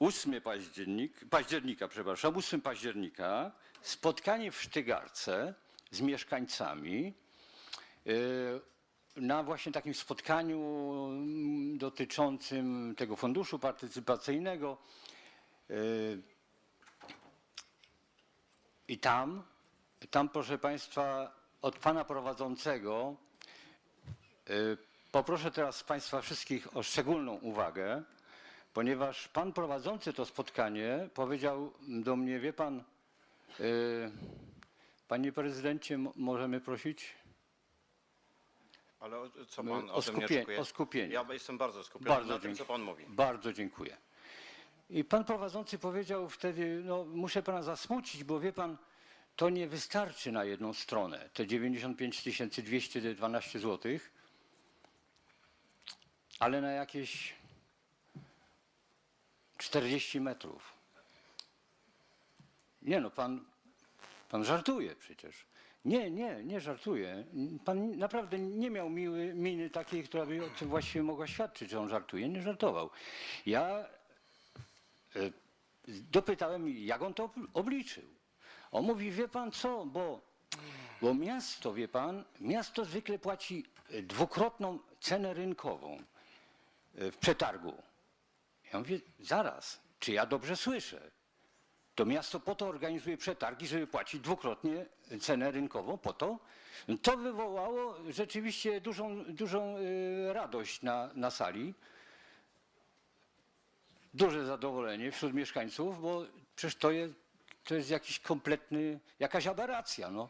8 październik, października, przepraszam, 8 października spotkanie w Sztygarce z mieszkańcami y, na właśnie takim spotkaniu mm, dotyczącym tego funduszu partycypacyjnego. y, I tam, tam proszę Państwa, od Pana prowadzącego y, poproszę teraz Państwa wszystkich o szczególną uwagę, ponieważ Pan prowadzący to spotkanie powiedział do mnie, wie Pan, y, Panie Prezydencie, możemy prosić? Ale o- co No, pan o ode mnie skupie- oczekuje? o skupienie. Ja jestem bardzo skupiony Bardzo na tym, dziękuję. co pan mówi. Bardzo dziękuję. I pan prowadzący powiedział wtedy, no muszę pana zasmucić, bo wie pan, to nie wystarczy na jedną stronę, te 95 212 zł, ale na jakieś 40 metrów. Nie no, pan, pan żartuje przecież. Nie, nie, nie żartuje. Pan naprawdę nie miał miły, miny takiej, która by o tym właściwie mogła świadczyć, że on żartuje. Nie żartował. Ja e, dopytałem, jak on to ob- obliczył. On mówi, wie pan co, bo, bo miasto, wie pan, miasto zwykle płaci e, dwukrotną cenę rynkową e, w przetargu. Ja mówię, zaraz, czy ja dobrze słyszę? To miasto po to organizuje przetargi, żeby płacić dwukrotnie cenę rynkową, po to. To wywołało rzeczywiście dużą, dużą y, radość na, na sali. Duże zadowolenie wśród mieszkańców, bo przecież to jest, to jest jakiś kompletny, jakaś aberracja. No.